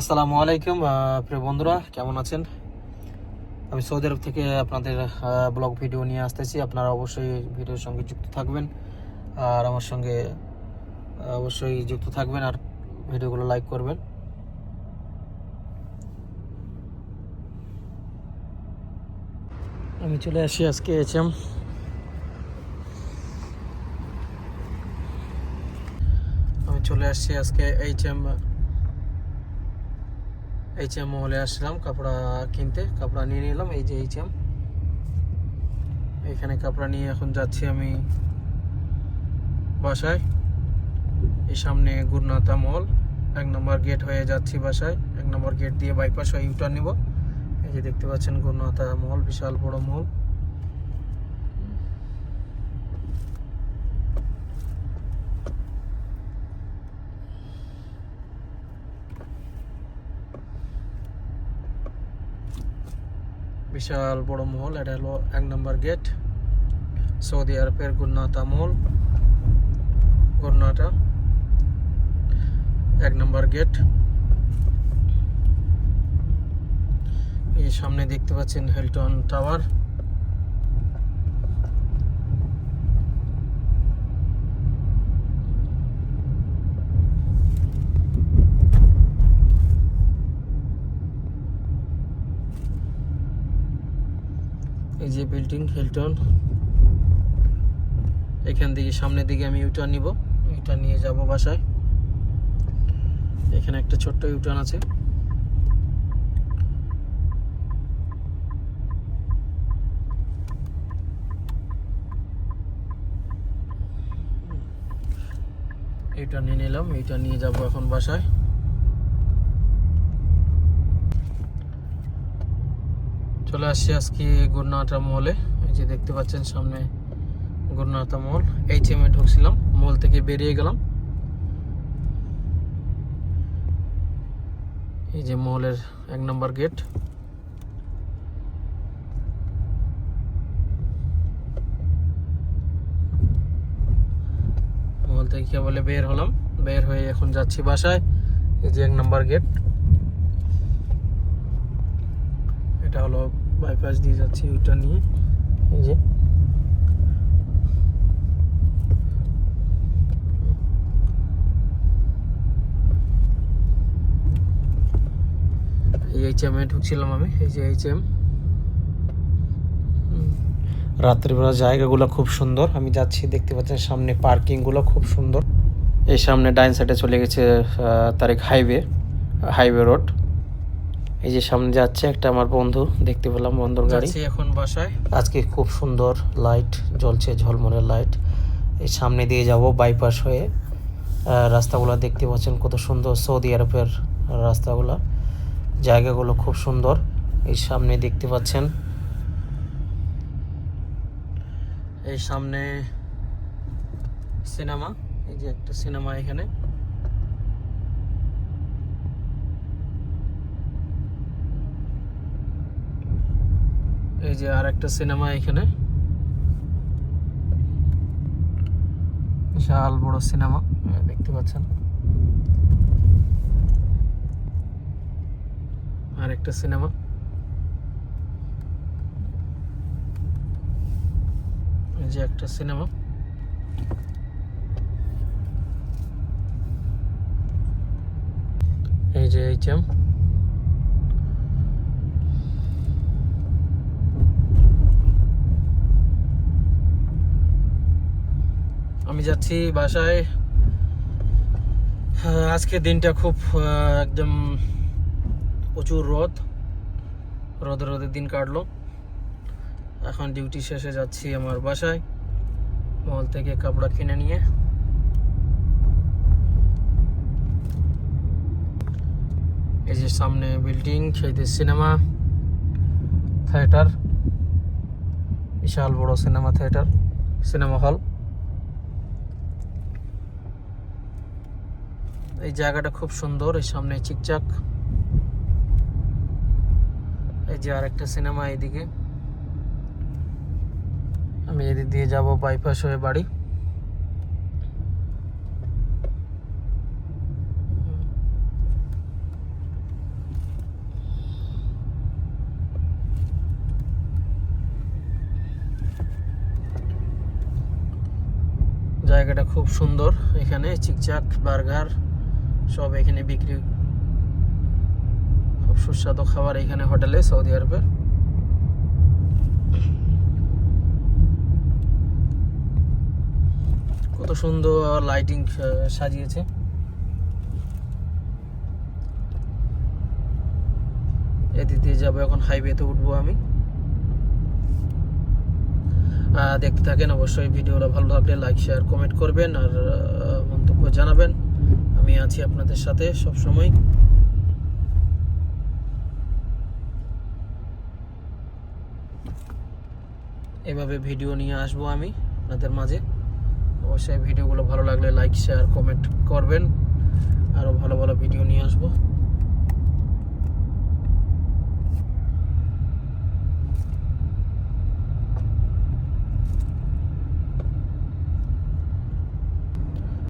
আসসালামু আলাইকুম প্রিয় বন্ধুরা, কেমন আছেন? আমি সৌদি আরব থেকে আপনাদের ব্লগ ভিডিও নিয়ে আসতেছি। আপনারা অবশ্যই ভিডিওর সঙ্গে যুক্ত থাকবেন আর আমার সঙ্গে অবশ্যই যুক্ত থাকবেন আর ভিডিওগুলো লাইক করবেন। আমি চলে আসি আজকে এচএম আমি চলে আসছি আজকে এইচ এম এইচ এম মলে আসলাম, কাপড়া কিনতে, কাপড়া নিয়ে নিলাম, এই যে এইচ এম এখানে কাপড়া নিয়ে এখন যাচ্ছি আমি বাসায়। এই সামনে গুরনাথা মল এক নম্বর গেট হয়ে যাচ্ছি বাসায়, এক নম্বর গেট দিয়ে বাইপাস হয়ে ইউটার নিব। এই যে দেখতে পাচ্ছেন গুরনাথা মল বিশাল বড় মল বিশাল বড় মহল, এটা হলো এক নম্বর গেট। সৌদি আরবের গুরনাতা মহল গুরনাটা এক নম্বর গেট। এই সামনে দেখতে পাচ্ছেন হেলটন টাওয়ার। এই যে বিল্ডিং হিলটন এখান থেকে সামনের দিকে আমি ইউটার্ন নিব। ইউটার্ন নিয়ে যাব বাসায়। এখানে একটা ছোট্ট ইউটার্ন আছে। ইউটার্ন নিয়ে নিলাম। ইউটার্ন নিয়ে যাব এখন বাসায়। চলে আসছি আজকে গুরনাটা মলে। এই যে দেখতে পাচ্ছেন সামনে গুরনাটা মল। এইচ এম এ ঢুকছিলাম, মল থেকে বেরিয়ে গেলাম। এই যে মলের এক নম্বর গেট। মল থেকে কেবলে বের হলাম। বের হয়ে এখন যাচ্ছি বাসায়। এই যে এক নম্বর গেট। এটা হলো বাইপাস দিয়ে যাচ্ছি ওইটা নিয়ে। এই যে। এই এইচ এম এ ঢুকছিলাম আমি, এই যে এইচ এম রাত্রিবেলা জায়গাগুলো খুব সুন্দর। আমি যাচ্ছি, দেখতে পাচ্ছেন সামনে পার্কিংগুলো খুব সুন্দর। এই সামনে ডাইন সাইডে চলে গেছে তারেক হাইওয়ে হাইওয়ে রোড এই যে সামনে যাচ্ছে একটা আমার বন্ধু দেখতে পেলাম বন্ধুর গাড়ি। এখন বাসায়। আজকে খুব সুন্দর লাইট জ্বলছে ঝলমলে লাইট এই সামনে দিয়ে যাব বাইপাস হয়ে। রাস্তাগুলো দেখতে পাচ্ছেন কত সুন্দর সৌদি আরবের রাস্তাগুলো। জায়গাগুলো খুব সুন্দর। এই সামনে দেখতে পাচ্ছেন। এই সামনে সিনেমা এই যে একটা সিনেমা এখানে। এই যে আর একটা সিনেমা এখানে। বিশাল বড় সিনেমা দেখতে পাচ্ছেন। আর একটা সিনেমা। এই যে একটা সিনেমা। এই যে এইচ এম। আমি যাচ্ছি বাসায়। আজকে দিনটা খুব একদম প্রচুর রোদ। রোদে রোদে দিন কাটলো। এখন ডিউটি শেষে যাচ্ছি আমার বাসায়, মল থেকে কাপড়া কিনে নিয়ে। এই যে সামনে বিল্ডিং, সেইতে সিনেমা, থিয়েটার। বিশাল বড় সিনেমা থিয়েটার, সিনেমা হল। এই জায়গাটা খুব সুন্দর, এই সামনে চিকচাক। এই যে আরেকটা সিনেমা এইদিকে আমি এদিক দিয়ে যাব বাইপাস হয়ে বাড়ি। জায়গাটা খুব সুন্দর, এখানে চিকচাক, বার্গার। সব এখানে বিক্রি খুব সুস্বাদু খাবার এখানে হোটেলে, সৌদি আরবের। কত সুন্দর লাইটিং সাজিয়েছে। এদিক যাব, এখন হাইওয়েতে উঠবো আমি। দেখতে থাকেন অবশ্যই ভিডিওটা ভালো লাগলে লাইক শেয়ার কমেন্ট করবেন, আর মন্তব্য জানাবেন। আমি আছি আপনাদের সাথে সব সময় এভাবে ভিডিও নিয়ে আসব আমি আপনাদের মাঝে। অবশ্যই ভিডিওগুলো ভালো লাগলে লাইক শেয়ার কমেন্ট করবেন। আরও ভালো ভালো ভিডিও নিয়ে আসব।